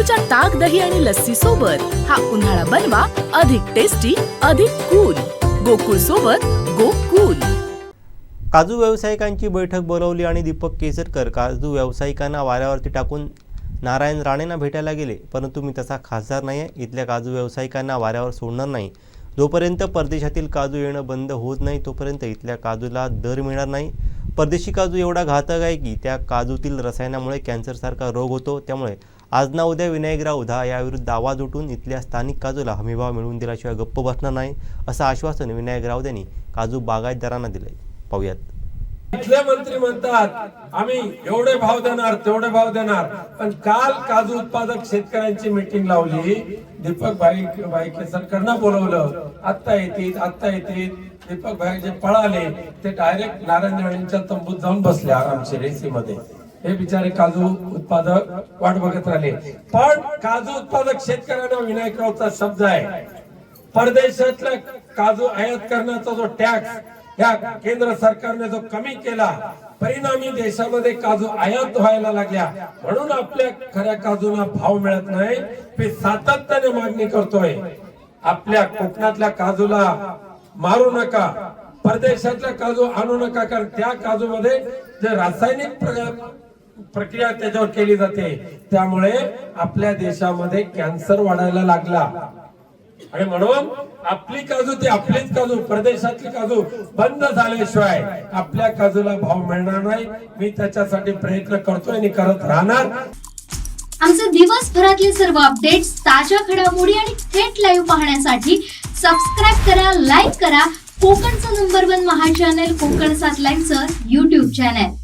दही आणि लस्सी सोबत हा उन्हाळा बनवा अधिक टेस्टी अधिक कूल गोकुळ सोबत गोकुल. काजू व्यावसायिकांची बैठक बोलावली आणि दीपक केसरकर काजू व्यावसायिकांना वाऱ्यावरती टाकून नारायण राणेंना भेटायला गेले. परंतु मी तसा खासदार नाही आहे इथल्या काजू व्यावसायिकांना वाऱ्यावर सोडणार नाही. जोपर्यंत परदेशातील काजू येणं बंद होत नाही तोपर्यंत इथल्या काजूला दर मिळणार नाही. परदेशी काजू एवढा घातक आहे की त्या काजूतील रसायनामुळे कॅन्सरसारखा रोग होतो. त्यामुळे आज ना उद्या विनायकराव उधा याविरुद्ध आवाज उठून इथल्या स्थानिक काजूला हमीभाव मिळवून दिल्याशिवाय गप्प बसणार नाही असं आश्वासन विनायक राऊत यांनी काजू बागायतदारांना दिलंय. पाहूयात. इथले मंत्री म्हणतात आम्ही एवढे भाव देणार तेवढे भाव देणार पण काल काजू उत्पादक शेतकऱ्यांची मीटिंग लावली. दीपक भाई भाई केसरकरनं बोलवलं. आत्ता येतील आत्ता येतील. दीपक भाई जे पळाले ते डायरेक्ट नारायण राणेंच्या तंबूत जाऊन बसले आरामशीर एसी मध्ये. हे बिचारे काजू उत्पादक वाट बघत राहिले. पण काजू उत्पादक शेतकऱ्यांना विनायकरावचा शब्द आहे. परदेशातला काजू आयात करण्याचा जो टॅक्स या केंद्र सरकारने जो कमी केला परिणामी देशामध्ये काजू आयात व्हायला लागल्या. म्हणून आपल्या खऱ्या काजूला भाव मिळत नाही. मी सातत्याने मागणी करतोय आपल्या कोकणातल्या काजूला मारू नका. परदेशातल्या काजू आणू नका कारण त्या काजूमध्ये जे रासायनिक प्रक्रिया त्याच्यावर केली जाते. त्यामुळे आपल्या देशामध्ये कॅन्सर वाढायला लागला. आणि म्हणून आपली काजू ती आपलीच काजू प्रदेशातली काजू बंद झाल्याशिवाय आपल्या काजूला भाव मिळणार नाही. मी त्याच्यासाठी प्रयत्न करतोय आणि करत राहणार. आमचे दिवसभरातले सर्व अपडेट्स ताज्या घडामोडी आणि थेट लाईव्ह पाहण्यासाठी सबस्क्राईब करा लाईक करा. कोकणचं number one Maha channel Kokan सात लाईव्हचं युट्यूब चॅनल